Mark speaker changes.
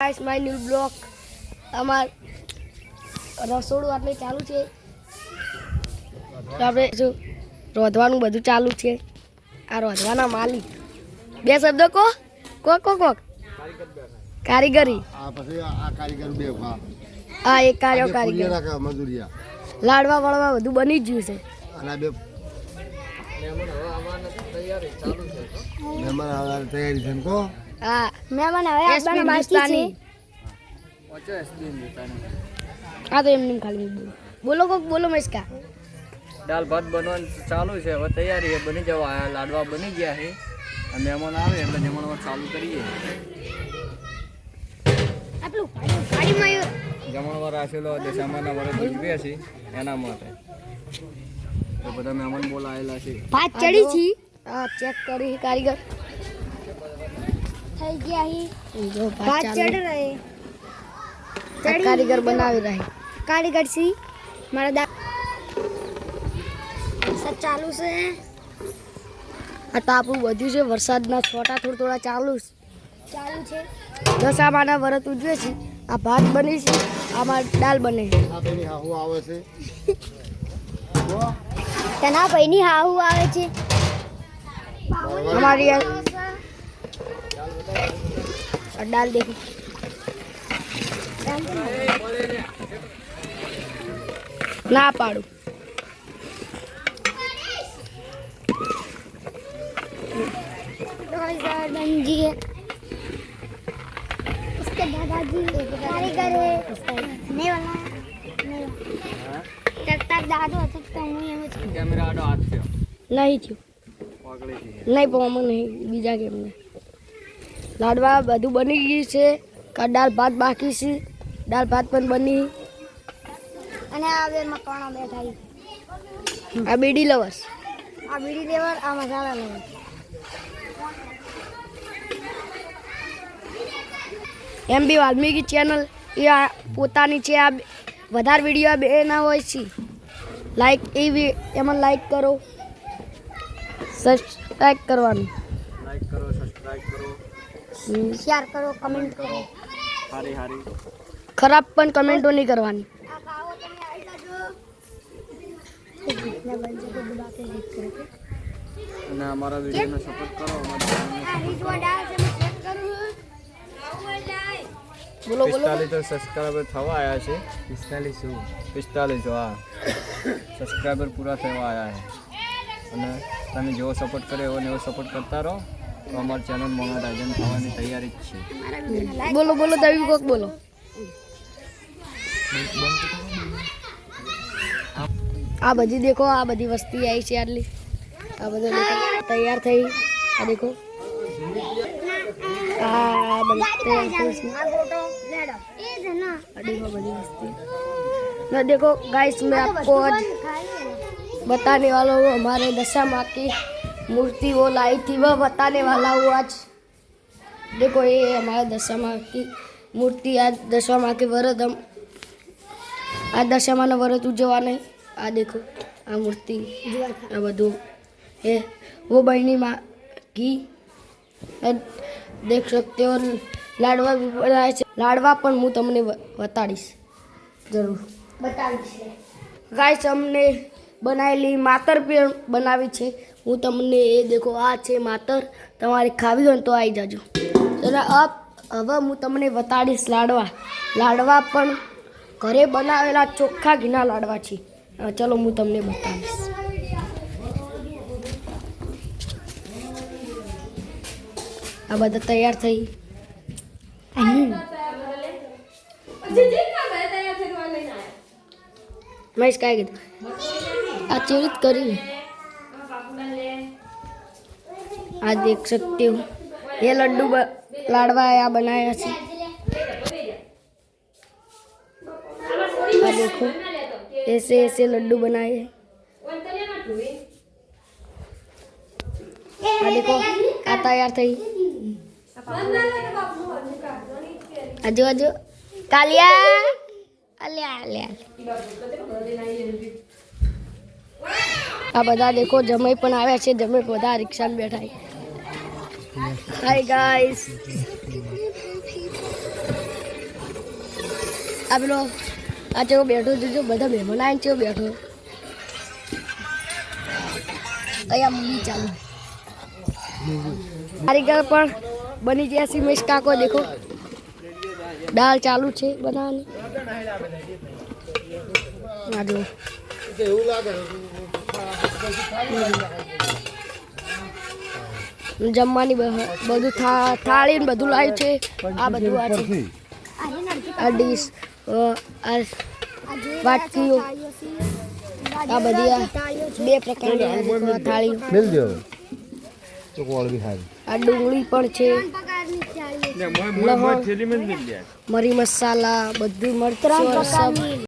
Speaker 1: Guys my new block અમાર રસોડું આટલે ચાલુ છે. આપણે શું રોધવાનું બધું ચાલુ છે. આ રોધવાના માલિક. બે શબ્દ કો? કો કો કો? કારીગરી.
Speaker 2: આ પછી આ કારીગર બે હા
Speaker 1: એક કાર્યો કારીગર. લાડવા વાળવા બધું બની જ ગયું છે.
Speaker 2: અને આ બે મહેમાન તૈયારી છે કો
Speaker 1: હા
Speaker 3: મહેમાન હવે
Speaker 1: એસપી
Speaker 3: આવવાના બાકી
Speaker 1: હિન્દુસ્તાની.
Speaker 3: છે
Speaker 1: તો એમને ખાલી બોલો. બોલો કોક બોલો મસ્કા.
Speaker 4: દાલ ભાત બનવાનું ચાલુ છે હવે તૈયારી છે બની જવા. લાડવા બની ગયા છે. અને મહેમાન આવે એટલે જમણવાર ચાલુ કરીએ.
Speaker 3: આટલું ગાડીમાં
Speaker 4: જમણવાર રાખેલો દશામાના વરસ ઉજવ્યા છે એના માટે. તો બધા મહેમાન બોલાયેલા છે.
Speaker 3: ભાત ચડી છી.
Speaker 1: ચેક કરી કારીગર.
Speaker 3: થઈ ગયા હી.
Speaker 1: જો
Speaker 3: ભાત ચડ રહે
Speaker 1: કારીગર બનાવી રહે.
Speaker 3: કારીગર સી. મારા દા સબ ચાલુ છે.
Speaker 1: આ તો આપણું વધ્યું છે વરસાદના છોટા થોડા થોડા ચાલુ છે.
Speaker 3: ચાલુ છે.
Speaker 1: દશામાના વ્રત ઉજવે છે. આ ભાત બની છે આમાં દાલ બને છે.
Speaker 2: આ પેલી હાહુ આવે છે.
Speaker 3: તેના ભાઈની હાહુ આવે છે.
Speaker 1: અમારી આ આ દાલ દેખો ના પાડું
Speaker 3: डॉक्टर बन जी है उसके दादाजी कारीगर है नहीं वाला नहीं टक्कर दादू હતો તો હું એમ જ કહું.
Speaker 4: કેમેરા આડો હાથ થયો
Speaker 1: નહીં થયું
Speaker 4: પકડી છે
Speaker 1: નહીં પણ નહીં બીજા કેમ નહીં લાડવા બધું બની ગયું છે. કા દાળ ભાત બાકી છે. દાળ ભાત પણ બની.
Speaker 3: અને આ બે મકવાણા બેઠા
Speaker 1: આ બીડી લવર્સ
Speaker 3: આ બીડી લેવર આ મસાલા લેવર
Speaker 1: એમ બી વાલ્મીકી ચેનલ એ આ પોતાની છે. આ વધારે વીડિયો આ બે ના હોય છે. લાઈક એ એમાં લાઈક કરો. સબસ્ક્રાઈબ કરવાનું.
Speaker 4: લાઈક કરો સબસ્ક્રાઈબ કરો.
Speaker 3: શેર કરો કમેન્ટ કરો.
Speaker 4: હારી હારી.
Speaker 1: ખરાબ પણ કમેન્ટો નહીં કરવાની.
Speaker 3: આ
Speaker 4: અને અમારા વિડીયોને સપોર્ટ કરો અમારા
Speaker 3: આ રીતવા ડાલ છે મેં ચેક કરું
Speaker 1: બોલો બોલો.
Speaker 4: પિસ્તાલીસ તો સબસ્ક્રાઈબર થવા આવ્યા છે. પિસ્તાલીસ પિસ્તાલીસ હા. સબસ્ક્રાઈબર પૂરા થવા આવ્યા છે. અને તમે જેવો સપોર્ટ કર્યો એવો ને એવો સપોર્ટ કરતા રહો. તો અમારી ચેનલ મોનેટાઇઝન થવાની તૈયારી જ છે
Speaker 1: બોલો બોલો તમે કોક બોલો આ બધી દેખો આ બધી વસ્તી આવી છે આટલી આ બધો દેખો તૈયાર થઈ આ દેખો આ બધી તૈયાર થઈ છે
Speaker 3: આ ફોટો લેડો એ જ ના
Speaker 1: આ દેખો બધી વસ્તી ना देखो गाइस मैं आपको आज बताने वाला हूँ हमारे दशा माँ की मूर्ति वो लाई थी वह बताने वाला हूँ आज देखो ये हमारे दशा माँ की मूर्ति आज दशा माँ के व्रत हम आज दशा माँ व्रत उजवाने आ देखो આ મૂર્તિ આ બધું એ वो बहनी माँ की દેખ सकते हो લાડવા બી બનાવે છે લાડવા પણ હું તમને બ- બતાડીશ જરૂર
Speaker 3: બતાવીશ
Speaker 1: ગાઈસ અમને બનાવેલી માતર પણ બનાવી છે હું તમને એ દેખો, આ છે માતર. તમારે ખાવી હોય તો આવી જાજો. ચલો અપ હવે હું તમને બતાડીશ લાડવા. લાડવા પણ ઘરે બનાવેલા ચોખ્ખા ઘીના લાડવા છે. ચલો હું તમને બતાવીશ. આ બધા તૈયાર થઈ. મહેશ કાંઈ કીધું. આ ચેરિત કરી? આ દેખ सकते हो ये लड्डू ब- लाडवा यहाँ बनाया છે આ देखो ऐसे ऐसे लड्डू बनाए हैं આ देखो આ તૈયાર થઈ આજુ આજુ કાલિયા અલ્યા અલ્યા આ બધા દેખો જમાઈ પણ આવ્યા છે જમાઈ બધા રિક્ષામાં બેઠા હાય ગાઈસ આ પેલો આ ચેવો બેઠો જોજો બધા મહેમાન આવીને ચેવો બેઠો અહીંયા મૂવી ચાલુ કારીગર પણ બની ગયા છે મેશ કાકો દેખો દાળ ચાલુ છે બનાવવાની આ જુઓ. જમવાની બહ- બધું થાળી ને બધું લાવ્યું છે. આ બધું આ છે. આ ડીશ અ, આ વાટકીઓ આ બધી આ બે પ્રકારની આ થાળી
Speaker 2: મિલ દો. તો કોળ બી હારી.
Speaker 1: આ ડુંગળી પણ છે. મરી મસાલા બધું મળતું